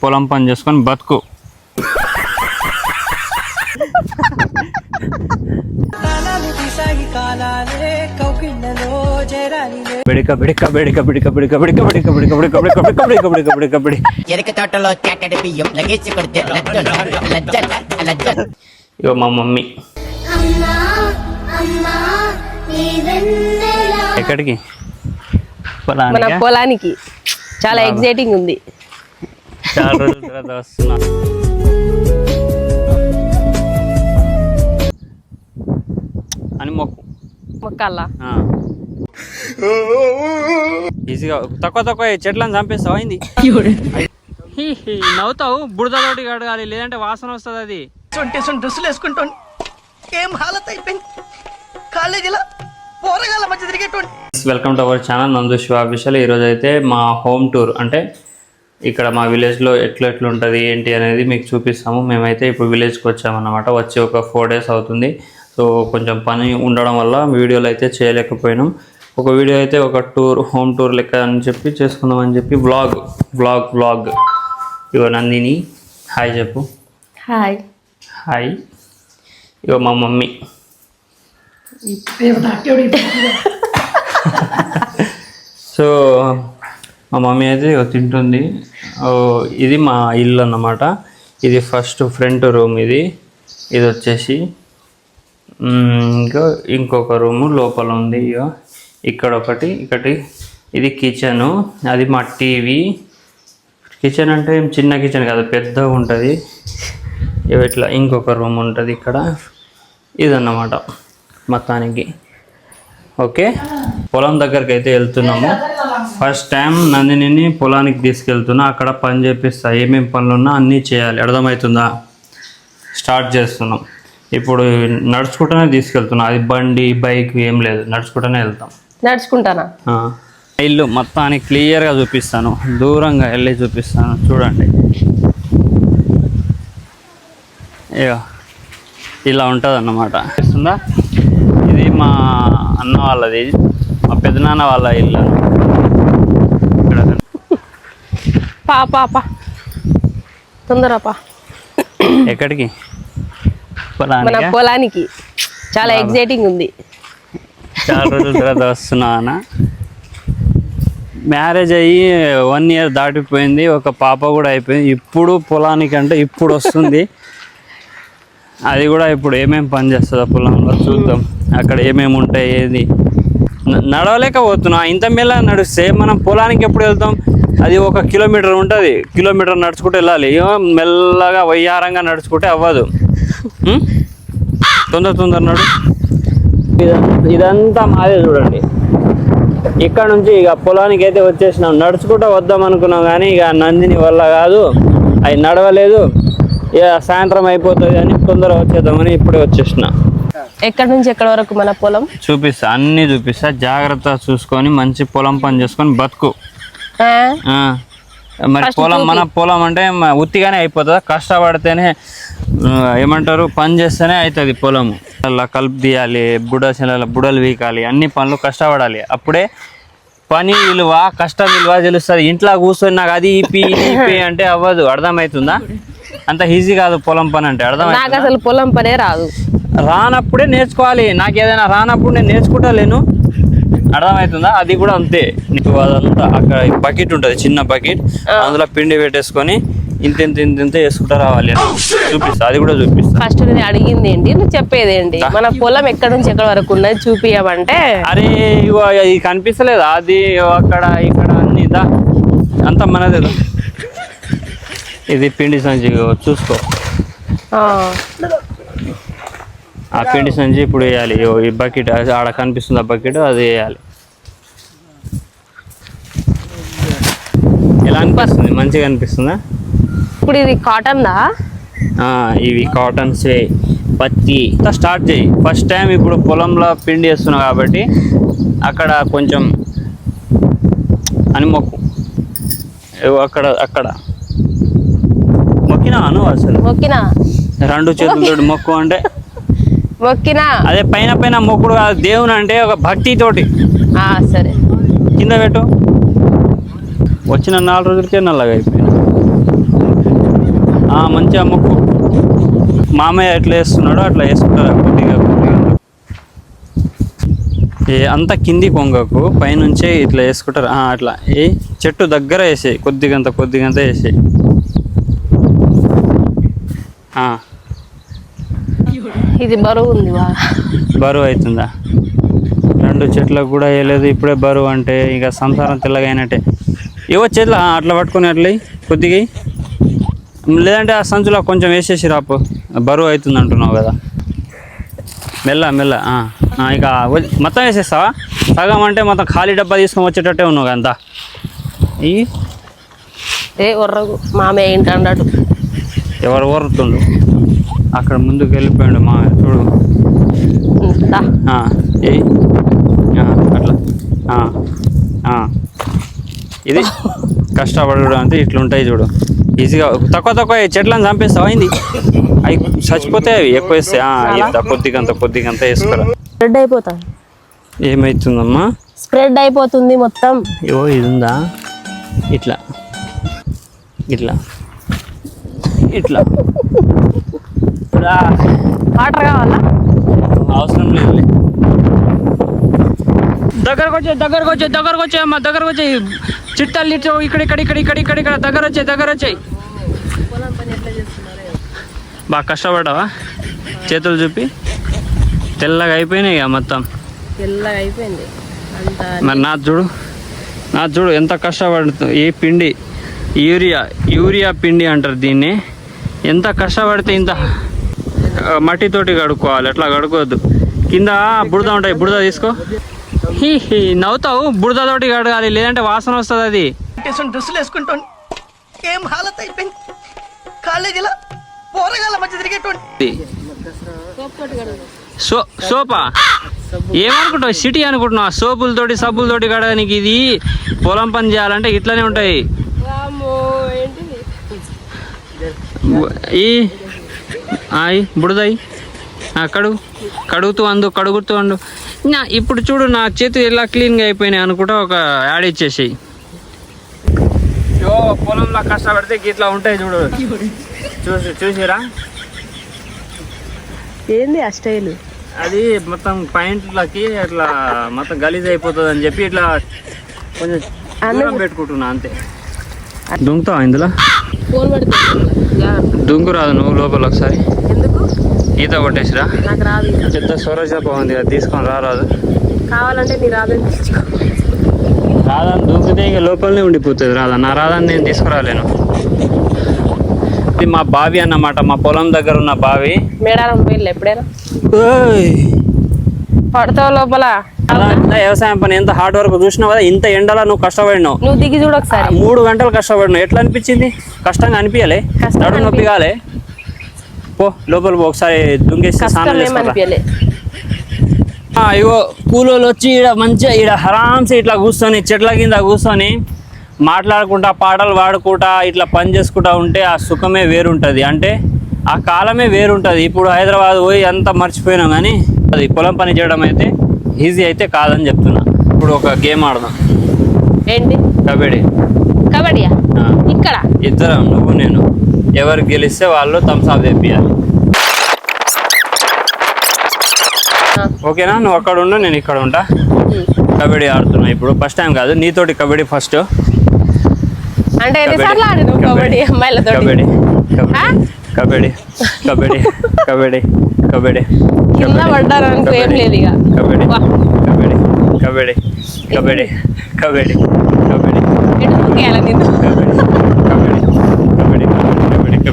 పొలం పని చేసుకొని బతుకు బిడిక బిడిక బిడిక బిడిక బిడిక బిడిక బిడిక బిడిక బిడిక బిడిక బిడిక బిడిక బిడిక బిడిక బిడి ఎరక తోటలో చక్కటి బియ్యం లగేసి కొడితే లజ్జ లజ్జ లజ్జ ఇగో మా మమ్మీ అమ్మా అమ్మా నీ వెన్నెల ఎక్కడికి? పొలానికి చాలా ఎగ్జైటింగ్ ఉంది చాలా రోజుల తర్వాత వస్తున్నా అని మొక్కు మొక్కల్లా. ఈజీగా తక్కువ తక్కువ చెట్లను చంపేస్తావు అయింది హీ హీ, నవ్వుతావు? బుడదలోటి కడగాలి లేదంటే వాసన వస్తుంది అది. డ్రెస్సులు వేసుకుంటాను ఏం హాలత్ అయిపోయింది? కాలేజీలో పోరగాల మధ్య తిరిగేటువంటి welcome to our channel Nandu Siva. Official ఈరోజు అయితే మా హోమ్ టూర్ అంటే ఇక్కడ మా విలేజ్లో ఎట్లా ఎట్లా ఉంటుంది ఏంటి అనేది మీకు చూపిస్తాము. మేమైతే ఇప్పుడు విలేజ్కి వచ్చామన్నమాట. వచ్చి ఒక ఫోర్ డేస్ అవుతుంది. సో కొంచెం పని ఉండడం వల్ల వీడియోలు అయితే చేయలేకపోయినాం. ఒక వీడియో అయితే ఒక టూర్ హోమ్ టూర్ లెక్క అని చెప్పి చేసుకుందాం అని చెప్పి వ్లాగ్ వ్లాగ్ వ్లాగ్. ఇగో నందిని హాయ్ చెప్పు. హాయ్. హాయ్. ఇగో మా మమ్మీ. సో మా మమ్మీ అయితే ఇగో తింటుంది. ఓ, ఇది మా ఇల్లు అన్నమాట. ఇది ఫస్ట్ ఫ్రంట్ రూమ్ ఇది. ఇది వచ్చేసి ఇంకా ఇంకొక రూము లోపల ఉంది ఇగో. ఇక్కడ ఒకటి ఇక్కడి ఇది కిచెను. అది మా టీవీ. కిచెన్ అంటే ఏం చిన్న కిచెన్ కాదు పెద్దగా ఉంటుంది. ఇట్లా ఇంకొక రూమ్ ఉంటుంది ఇక్కడ. ఇదన్నమాట మొత్తానికి. ఓకే? పొలం దగ్గరికి అయితే వెళ్తున్నాము. ఫస్ట్ టైం నందినిని పొలానికి తీసుకెళ్తున్నా అక్కడ పని చేపిస్తా ఏమేమి పనులు ఉన్నా అన్నీ చేయాలి. అర్థమవుతుందా? స్టార్ట్ చేస్తున్నాం. ఇప్పుడు నడుచుకుంటూనే తీసుకెళ్తున్నా. అది బండి బైక్ ఏం లేదు. నడుచుకుంటూనే వెళ్తాం. నడుచుకుంటానా. ఇల్లు మొత్తానికి క్లియర్గా చూపిస్తాను. దూరంగా వెళ్ళి చూపిస్తాను. చూడండి. ఇక ఇలా ఉంటుంది అన్నమాట ఇది మా అన్న వాళ్ళది. మా పెదనాన్న వాళ్ళ ఇల్లు ఇక్కడ పా పా పా. తొందర పా. ఎక్కడికి? మన పొలానికా? చాలా ఎగ్జైటింగ్ ఉంది. చాలా రోజుల తర్వాత వస్తున్నా అన్న. మ్యారేజ్ అయ్యి వన్ ఇయర్ దాటిపోయింది ఒక పాప కూడా అయిపోయింది. ఇప్పుడు పొలానికి అంటే ఇప్పుడు వస్తుంది. అది కూడా ఇప్పుడు ఏమేమి పని చేస్తుందో పొలంలో చూద్దాం. అక్కడ ఏమేమి ఉంటాయి ఏది? నడవలేకపోతున్నా. ఇంత మెల్ల నడిస్తే మనం పొలానికి ఎప్పుడు వెళ్తాం? అది ఒక కిలోమీటర్ ఉంటుంది. కిలోమీటర్ నడుచుకుంటూ వెళ్ళాలి. ఏమో మెల్లగా వయ్యారంగా నడుచుకుంటే అవ్వదు? తొందర తొందర నడు. ఇదంతా మాదే చూడండి. ఇక్కడ నుంచి ఇక పొలానికి అయితే వచ్చేసినాం. నడుచుకుంటూ వద్దాం అనుకున్నాం కానీ ఇక నందిని వల్ల కాదు. అది నడవలేదు. ఇక సాయంత్రం అయిపోతుంది అని తొందర వచ్చేద్దామని ఇప్పుడే వచ్చేసిన. ఎక్కడి నుంచి ఎక్కడి వరకు మన పొలం? చూపిస్తా. అన్నీ చూపిస్తా. జాగ్రత్త చూసుకొని మంచి పొలం పని చేసుకొని బతుకు. మరి పొలం. మన పొలం అంటే ఉత్తిగానే అయిపోతుందా? కష్టపడితేనే ఏమంటారు పని చేస్తేనే అవుతుంది పొలం అలా కలుపు తీయాలి బుడ బుడలు వీకాలి అన్ని పనులు కష్టపడాలి. అప్పుడే పని విలువ కష్టం విలువ తెలుస్తుంది. ఇంట్లో కూర్చొని నాకు అది ఇపి ఇది ఇపి అంటే అవ్వదు. అర్థమవుతుందా అంత ఈజీ కాదు పొలం పని అంటే. నాకు అర్థమవుతుందా అసలు పొలం పనే రాదు. రానప్పుడే నేర్చుకోవాలి. నాకు ఏదైనా రానప్పుడు నేను నేర్చుకుంటలేను. అర్థమవుతుందా? అది కూడా అంతే. నీకు అదంతా అక్కడ బకెట్ ఉంటుంది చిన్న బకెట్. అందులో పిండి పెట్టేసుకొని ఇంత ఇంత ఇంత ఇంత వేసుకుంటా రావాలి చూపిస్తా. అది కూడా చూపిస్తా. ఫస్ట్ నేను అడిగింది ఏంటి? నువ్వు చెప్పేది ఏంటి? మన పొలం ఎక్కడి నుంచి ఎక్కడి వరకు ఉన్నది చూపియమంటే? అరే ఇది కనిపిస్తలేదు. అది అక్కడ ఇక్కడ అన్ని అంతా మనదే దా. ఇది పిండి సంచి చూసుకో. ఆ, పిండి సంచి ఇప్పుడు వేయాలి. ఈ బకెట్ ఆడ కనిపిస్తుంది ఆ బకెట్ అది వేయాలి. ఎలా అనిపిస్తుంది? మంచిగా అనిపిస్తుందా? ఇప్పుడు ఇది కాటన్ దా ఇవి కాటన్స్ పత్తి. స్టార్ట్ చేయి. ఫస్ట్ టైం ఇప్పుడు పొలంలో పిండి వేస్తున్నావు కాబట్టి అక్కడ కొంచెం అని మొక్కు అక్కడ అక్కడ. మొక్కినా అను అసలు? మొక్కినా? రెండు చేతులతోటి మొక్కు అంటే మొక్కినా అదే పైన పైన మొక్కుడు కాదు దేవుని అంటే ఒక భక్తితోటి ఆ, సరే. కింద పెట్టు. వచ్చిన నాలుగు రోజులకే నల్లగా అయిపోయింది. మంచిగా మొక్కు. మామయ్య ఎట్లా వేస్తున్నాడో అట్లా వేసుకుంటారు కొద్దిగా కొద్దిగా. ఏ అంత కింది కొంగకు పైనుంచే ఇట్లా వేసుకుంటారు. అట్లా. ఏ చెట్టు దగ్గర వేసేయి కొద్దిగంత కొద్దిగంత వేసేయి. ఇది బరువు ఉంది బాగా బరువు అవుతుందా? రెండు చెట్లకు కూడా వేయలేదు ఇప్పుడే బరువు అంటే ఇక సంసారం తెల్లగైనట్టే. ఇవో చెట్ల అట్లా పట్టుకొని అట్లా కొద్దిగా. లేదంటే ఆ సంచులో కొంచెం వేసేసి రాపు. బరువు అవుతుంది అంటున్నావు కదా. మెల్ల మెల్ల ఇక మొత్తం వేసేస్తావా? సగం అంటే మొత్తం ఖాళీ డబ్బా తీసుకొని వచ్చేటట్టే ఉన్నావు అంతా. ఈ? ఏ ఒర్రకు మామయ్య ఏంటి అన్నాడు. ఎవరు ఊరుతుండు అక్కడ ముందుకు వెళ్ళిపోయాడు మా చూడు. అట్లా. ఇది కష్టపడడం అంటే ఇట్లుంటాయి చూడు. ఈజీగా తక్కువ తక్కువ చెట్లను చంపేస్తావు అయింది అవి చచ్చిపోతే అవి ఎక్కువ వేస్తాయి ఇంత కొద్దిగంత కొద్దిగంత వేసుకోరా. స్ప్రెడ్ అయిపోతుంది ఏమవుతుందమ్మా స్ప్రెడ్ అయిపోతుంది మొత్తం. ఏవో ఇది ఉందా ఇట్లా. ఇట్లా. ఇట్లా. ఇట్లా వాటర్ కావాలా? అవసరం లేదు దగ్గరకు వచ్చే దగ్గరకు వచ్చే దగ్గరకు వచ్చే అమ్మా దగ్గరకు వచ్చే చిట్టాలు ఇటు ఇక్కడ ఇక్కడ ఇక్కడ ఇక్కడ ఇక్కడ ఇక్కడ దగ్గర వచ్చాయి దగ్గర వచ్చాయి బాగా కష్టపడ్డావా? చేతులు చూపి. తెల్లగా అయిపోయినాయి ఇక మొత్తం. తెల్లగా అయిపోయింది. అంత మరి నా చూడు. నా చూడు ఎంత కష్టపడుతుంది ఈ పిండి. యూరియా యూరియా పిండి అంటారు దీన్ని. ఎంత కష్టపడితే ఇంత మట్టితోటి కడుక్కోవాలి. అట్లా కడుక్కోవద్దు. కింద బురద ఉంటాయి. బురద తీసుకో. He he నవ్వుతావు. బురదతోటి కడగాలి. లేదంటే వాసన వస్తుంది అది. డ్రెస్సులు వేసుకుంటాను ఏం హాలత్ అయిపోయింది కాలేజీలో పోరగాళ్ళ మధ్య తిరిగేటువంటి సో సోపా? ఏమనుకుంటావు? సిటీ అనుకుంటున్నావు? సోపులతోటి సబ్బులతోటి కడగడానికి ఇది పొలం పని చేయాలంటే ఇట్లనే ఉంటాయి. ఈ ఆయ్ బుడదాయి. కడుగు కడుగుతూ అందు కడుగుతూ అండు నా ఇప్పుడు చూడు నా చేతులు ఎలా క్లీన్గా అయిపోయినాయి అనుకుంటా ఒక యాడ్ ఇచ్చేసి యో పొలంలో కష్టపడితే ఇట్లా ఉంటాయి చూడు. చూసి చూసిరా? ఏంది ఆ స్టైల్? అది మొత్తం పాయింట్లకి అట్లా మొత్తం గలీజ్ అయిపోతుంది అని చెప్పి ఇట్లా కొంచెం పెట్టుకుంటున్నా అంతే. దుంకుతావా ఇందులో? దుంకు రాదు నువ్వు లోపల ఒకసారి. ఈత కొట్టేసిరా? నాకు రాదు. పెద్ద సొరజ బాగుంది అది తీసుకొని రారాదు. కావాలంటే నీ రాదని రాదని దూకితే ఇక లోపలనే ఉండిపోతుంది రాదా? నా రాదని నేను తీసుకురాలేను. ఇది మా బావి అన్నమాట మా పొలం దగ్గర ఉన్న బావి. మేడారం పోయిల్లు ఎప్పుడైనా. పడతావు లోపల? వ్యవసాయం పని ఎంత హార్డ్ వర్క్ చూసినావు కదా ఇంత ఎండలో నువ్వు కష్టపడినావు. నువ్వు దిగి చూడు ఒకసారి. మూడు గంటలు కష్టపడినావు. ఎట్లా అనిపించింది? కష్టంగా అనిపించలే? నడు నొప్పి కాలే పో లోపల ఒకసారి దుంగేసి స్నానం ఆ, ఇగో కూలోళ్ళు వచ్చి ఈడ మంచిగా ఈడ హరాంసి ఇట్లా కూర్చొని చెట్ల కింద కూర్చొని మాట్లాడుకుంటా పాటలు పాడుకుంటా ఇట్లా పని చేసుకుంటా ఉంటే ఆ సుఖమే వేరుంటుంది. అంటే ఆ కాలమే వేరుంటుంది. ఇప్పుడు హైదరాబాద్ పోయి అంతా మర్చిపోయినాం కానీ అది పొలం పని చేయడం అయితే ఈజీ అయితే కాదని చెప్తున్నా. ఇప్పుడు ఒక గేమ్ ఆడదాం. ఏంటి? కబడ్డీ. కబడ్డీయా? ఆ. ఇక్కడ? ఇద్దరం నువ్వు నేను. ఎవరు గెలిస్తే వాళ్ళు థమ్స్అప్ తెప్పియాలి. ఓకేనా? నువ్వు అక్కడ ఉండు నేను ఇక్కడ ఉంటా. కబడ్డీ ఆడుతున్నా ఇప్పుడు. ఫస్ట్ టైం కాదు. నీతోటి కబడ్డీ ఫస్ట్ అంటే ఎన్నిసార్లు ఆడినావు కబడ్డీ అమ్మాయిలతో కబడ్డీ? కబడ్డీ కబడ్డీ కబడ్డీ కబడ్డీ కింద పడ్డారు అనుకో ఏం లేదు ఇక. కబడ్డీ. కబడ్డీ కబడ్డీ కబడ్డీ కబడ్డీ కబడ్డీ కబడ్డీ.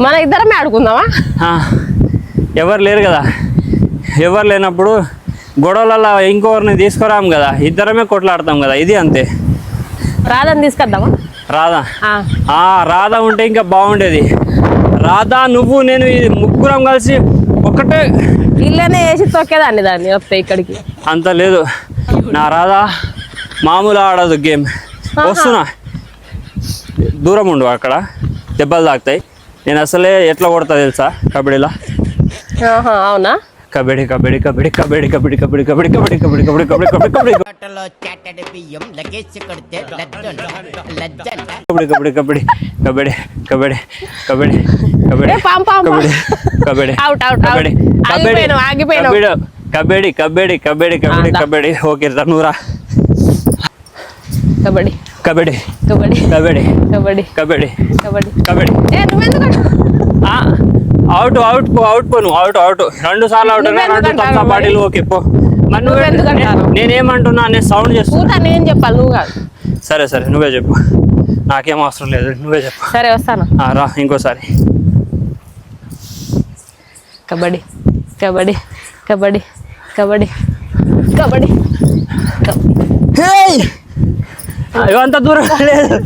మన ఇద్దరమే ఆడుకుందామా? ఆ, ఎవరు లేరు కదా. ఎవరు లేనప్పుడు గొడవలలో ఇంకొకరిని తీసుకురాము కదా. ఇద్దరమే కొట్లాడతాం కదా. ఇది అంతే. రాదని తీసుకొద్దామా? రాధా. ఆ, ఆ రాధా ఉంటే ఇంకా బాగుండేది. రాధా నువ్వు నేను ఇది ముగ్గురం కలిసి ఒకటే ఇల్లనే వేసి తొక్కేదాన్ని దాన్ని వస్తే ఇక్కడికి. అంత లేదు. నా రాధా మామూలు ఆడదు గేమ్ వస్తున్నా దూరం ఉండు అక్కడ దెబ్బలు తాకుతాయి నేను అసలే ఎట్లా కొడతా తెలుసా కబడ్డీలో ఆహా, అవునా కబడ్డీ కబడ్డీ కబడ్డీ కబడ్డీ కబడ్డీ కబడ్డీ కబడ్డీ కబడ్డీ కబడ్డీ కబడ్డీ కబడ్డీ కబడ్డీ కబడ్డీ హోటల్లో చాటెడ్ బియ్యం లగేజ్ కొడితే లజ్జంట లజ్జంట కబడ్డీ కబడ్డీ కబడ్డీ కబడ్డీ కబడ్డీ కబడ్డీ కబడ్డీ ఏ, పాం, పాం, పాం. Kabaddi kabaddi out, out, out. Kabaddi kabaddi ఆగిపోయినావు, ఆగిపోయినావు. కబడ్డీ కబడ్డీ కబడ్డీ కబడ్డీ దా. కబడ్డీ ఓకే నూరా కబడ్డీ. కబడ్డీ. కబడ్డీ. కబడ్డీ. కబడ్డీ. కబడ్డీ. కబడ్డీ. కబడ్డీ. అవుట్ అవుట్ పో అవుట్ పో నువ్వు అవుట్ అవుట్. రెండు సార్లు అవుట్ రెండు తప్ప? బాడీలు ఓకే పో. మరి నువ్వు? నేనేమంటున్నా నేను సౌండ్ చేస్తున్నా. నేను చెప్పాలి నువ్వు కాదు. సరే సరే నువ్వే చెప్పు. నాకేం అవసరం లేదు నువ్వే చెప్పు. సరే వస్తాను. రా ఇంకోసారి. కబడ్డీ కబడ్డీ కబడ్డీ కబడ్డీ కబడ్డీ. అయ్యో అంత దూరం లేదు